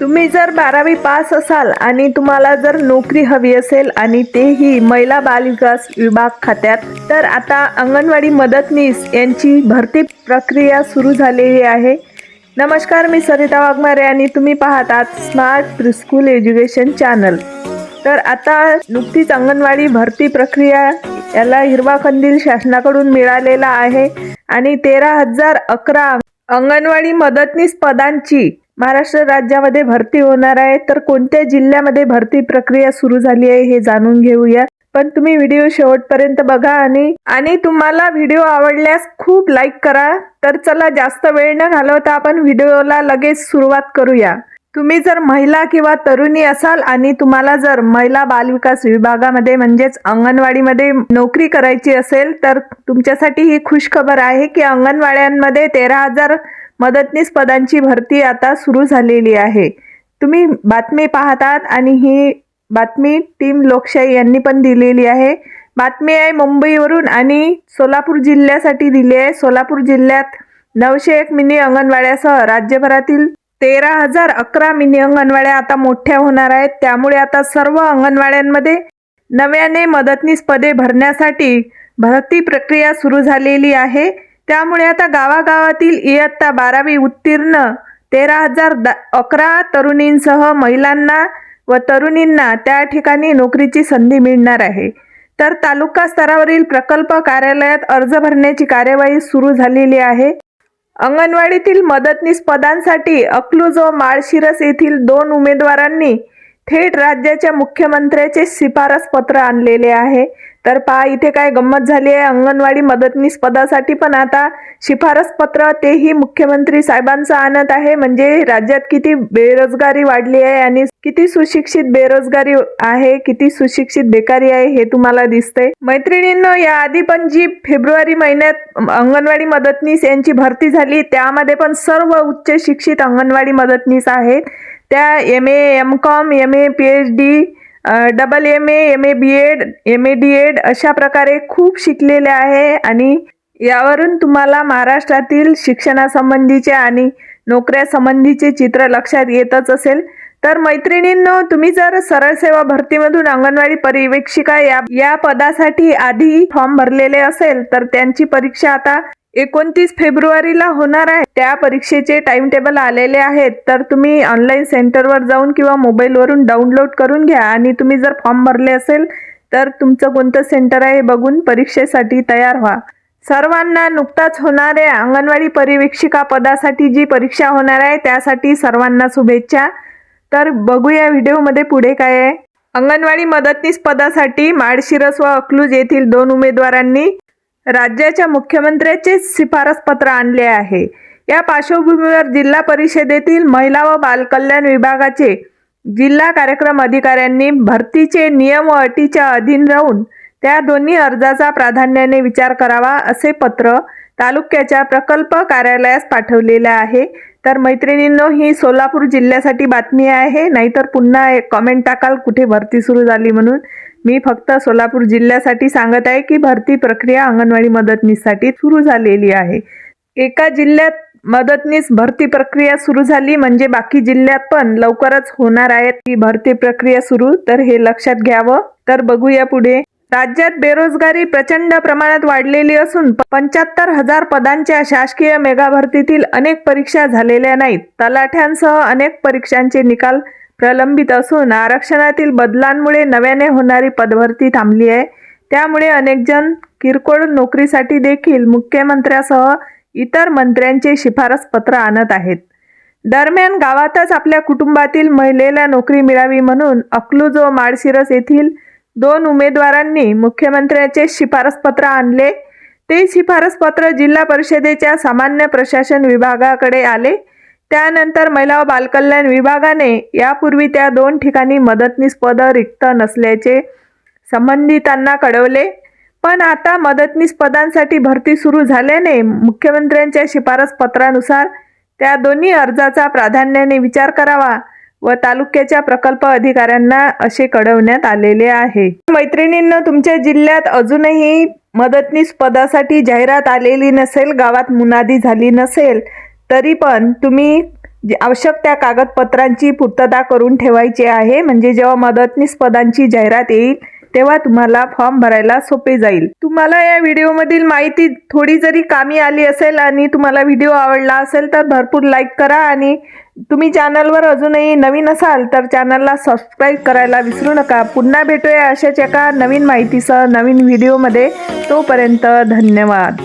तुम्ही जर बारावी पास असाल आणि तुम्हाला जर नोकरी हवी असेल आणि तेही महिला बालविकास विभाग खात्यात तर आता अंगणवाडी मदतनीस यांची भरती प्रक्रिया सुरू झालेली आहे. नमस्कार मी सरिता वाघमारे आणि तुम्ही पाहत आहात स्मार्ट प्रिस्कूल एज्युकेशन चॅनल तर आता नुकतीच अंगणवाडी भरती प्रक्रिया याला हिरवा कंदील शासनाकडून मिळालेला आहे आणि तेरा हजार अकरा अंगणवाडी मदतनीस पदांची महाराष्ट्र राज्यामध्ये भरती होणार आहे. तर कोणत्या जिल्ह्यामध्ये भरती प्रक्रिया सुरू झाली आहे हे जाणून घेऊया. पण तुम्ही व्हिडिओ शेवटपर्यंत बघा आणि आणि तुम्हाला व्हिडिओ आवडल्यास खूप लाईक करा. तर चला जास्त वेळ न घालवता आपण व्हिडिओला लगेच सुरुवात करूया. तुम्ही जर महिला किंवा तरुणी असाल आणि तुम्हाला जर महिला बालविकास विभागामध्ये म्हणजेच अंगणवाडीमध्ये नोकरी करायची असेल तर तुमच्यासाठी ही खुश खबर आहे की अंगणवाड्यांमध्ये तेरा हजार मदतनीस पदांची भरती आता सुरू झालेली आहे. तुम्ही बातमी पाहतात आणि ही बातमी टीम लोकशाही यांनी पण दिलेली आहे. बातमी आहे मुंबईवरून आणि सोलापूर जिल्ह्यासाठी दिली आहे. सोलापूर जिल्ह्यात नऊशे एक मिनी अंगणवाड्यासह राज्यभरातील तेरा हजार अकरा मिनी अंगणवाड्या आता मोठ्या होणार आहेत. त्यामुळे आता सर्व अंगणवाड्यांमध्ये नव्याने मदतनीस पदे भरण्यासाठी भरती प्रक्रिया सुरू झालेली आहे. त्यामुळे आता गावागावातील इयत्ता बारावी उत्तीर्ण तेरा हजार द अकरा तरुणींसह महिलांना व तरुणींना त्या ठिकाणी नोकरीची संधी मिळणार आहे. तर तालुका स्तरावरील प्रकल्प कार्यालयात अर्ज भरण्याची कार्यवाही सुरू झालेली आहे. अंगणवाडीतील मदतनीस पदांसाठी अकलूज व माळशिरस येथील दोन उमेदवारांनी थेट राज्याच्या मुख्यमंत्र्याचे शिफारस पत्र आणलेले आहे. तर पहा इथे काय गंमत झाली आहे. अंगणवाडी मदतनीस पदासाठी पण आता शिफारस पत्र तेही मुख्यमंत्री साहेबांचं आणत आहे. म्हणजे राज्यात किती बेरोजगारी वाढली आहे आणि किती सुशिक्षित बेरोजगारी आहे किती सुशिक्षित बेकारी आहे हे तुम्हाला दिसतंय. मैत्रिणींनो याआधी पण जी फेब्रुवारी महिन्यात अंगणवाडी मदतनीस यांची भरती झाली त्यामध्ये पण सर्व उच्च शिक्षित अंगणवाडी मदतनीस आहेत. त्या M A M com M A P H D double M A M A B Ed M A D Ed अशा प्रकारे खूप शिकलेले आहे आणि यावरून तुम्हाला महाराष्ट्रातील शिक्षणासंबंधीचे आणि नोकऱ्यासंबंधीचे चित्र लक्षात येतच असेल. तर मैत्रिणींनो तुम्ही जर सरळ सेवा भरतीमधून अंगणवाडी पर्यवेक्षिका या या पदासाठी आधी फॉर्म भरलेले असेल तर त्यांची परीक्षा आता एकोणतीस फेब्रुवारीला होणार आहे. त्या परीक्षेचे टाइम टेबल आलेले आहेत. तर तुम्ही ऑनलाईन सेंटरवर जाऊन किंवा मोबाईलवरून डाउनलोड करून घ्या. आणि तुम्ही जर फॉर्म भरले असेल तर तुमचं कोणतं सेंटर आहे हे बघून परीक्षेसाठी तयार व्हा. सर्वांना नुकताच होणाऱ्या अंगणवाडी पर्यवेक्षिका पदासाठी जी परीक्षा होणार आहे त्यासाठी सर्वांना शुभेच्छा. तर बघूया व्हिडिओमध्ये पुढे काय आहे. अंगणवाडी मदतनीस पदासाठी माळशिरस व अकलूज येथील दोन उमेदवारांनी राज्याच्या मुख्यमंत्र्याचे शिफारस पत्र आणले आहे. या पार्श्वभूमीवर जिल्हा परिषदेतील महिला व बालकल्याण विभागाचे जिल्हा कार्यक्रम अधिकाऱ्यांनी भरतीचे नियम व अटीच्या अधीन राहून त्या दोन्ही अर्जाचा प्राधान्याने विचार करावा असे पत्र तालुक्याच्या प्रकल्प कार्यालयास पाठवलेले आहे. तर मैत्रिणींनो ही सोलापूर जिल्ह्यासाठी बातमी आहे. नाहीतर पुन्हा एक कॉमेंट टाकाल कुठे भरती सुरू झाली म्हणून. मी फक्त सोलापूर जिल्ह्यासाठी सांगत आहे की भरती प्रक्रिया अंगणवाडी मदतनीससाठी सुरू झालेली आहे. एका जिल्ह्यात मदतनीस भरती प्रक्रिया सुरू झाली म्हणजे बाकी जिल्ह्यात पण लवकरच होणार आहे ही भरती प्रक्रिया सुरू. तर हे लक्षात घ्यावं. तर बघूया पुढे. राज्यात बेरोजगारी प्रचंड प्रमाणात वाढलेली असून पंच्याहत्तर हजार पदांच्या शासकीय मेगा भरतीतील अनेक परीक्षा झालेल्या नाहीत. तलाठ्यांसह अनेक परीक्षांचे निकाल प्रलंबित असून आरक्षणातील बदलांमुळे नव्याने होणारी पदभरती थांबली आहे. त्यामुळे अनेकजण किरकोळ नोकरीसाठी देखील मुख्यमंत्र्यासह इतर मंत्र्यांचे शिफारस पत्र आणत आहेत. दरम्यान गावातच आपल्या कुटुंबातील महिलेला नोकरी मिळावी म्हणून अकलूज व माळशिरस येथील दोन उमेदवारांनी मुख्यमंत्र्याचे शिफारस पत्र आणले. ते शिफारस पत्र जिल्हा परिषदेच्या सामान्य प्रशासन विभागाकडे आले. त्यानंतर महिला व बालकल्याण विभागाने यापूर्वी त्या दोन ठिकाणी मदतनीस पद रिक्त नसल्याचे संबंधितांना कळवले. पण आता मदतनीस पदांसाठी भरती सुरू झाल्याने मुख्यमंत्र्यांच्या शिफारस पत्रानुसार त्या दोन्ही अर्जाचा प्राधान्याने विचार करावा व तालुक्याच्या प्रकल्प अधिकाऱ्यांना असे कळवण्यात आलेले आहे. मैत्रिणींना तुमच्या जिल्ह्यात अजूनही मदतनीस पदासाठी जाहिरात आलेली नसेल गावात मुनादी झाली नसेल तरी पण तुम्ही जे आवश्यक त्या कागदपत्रांची पूर्तता करून ठेवायची आहे म्हणजे जेव्हा मदतनीस पदांची जाहिरात येईल तेव्हा तुम्हाला फॉर्म भरायला सोपे जाईल. तुम्हाला या व्हिडिओमधील माहिती थोडी जरी कामी आली असेल आणि तुम्हाला व्हिडिओ आवडला असेल तर भरपूर लाईक करा आणि तुम्ही चॅनलवर अजूनही नवीन असाल तर चॅनलला सबस्क्राईब करायला विसरू नका. पुन्हा भेटूया अशाच एका नवीन माहितीसह नवीन व्हिडिओमध्ये. तोपर्यंत धन्यवाद.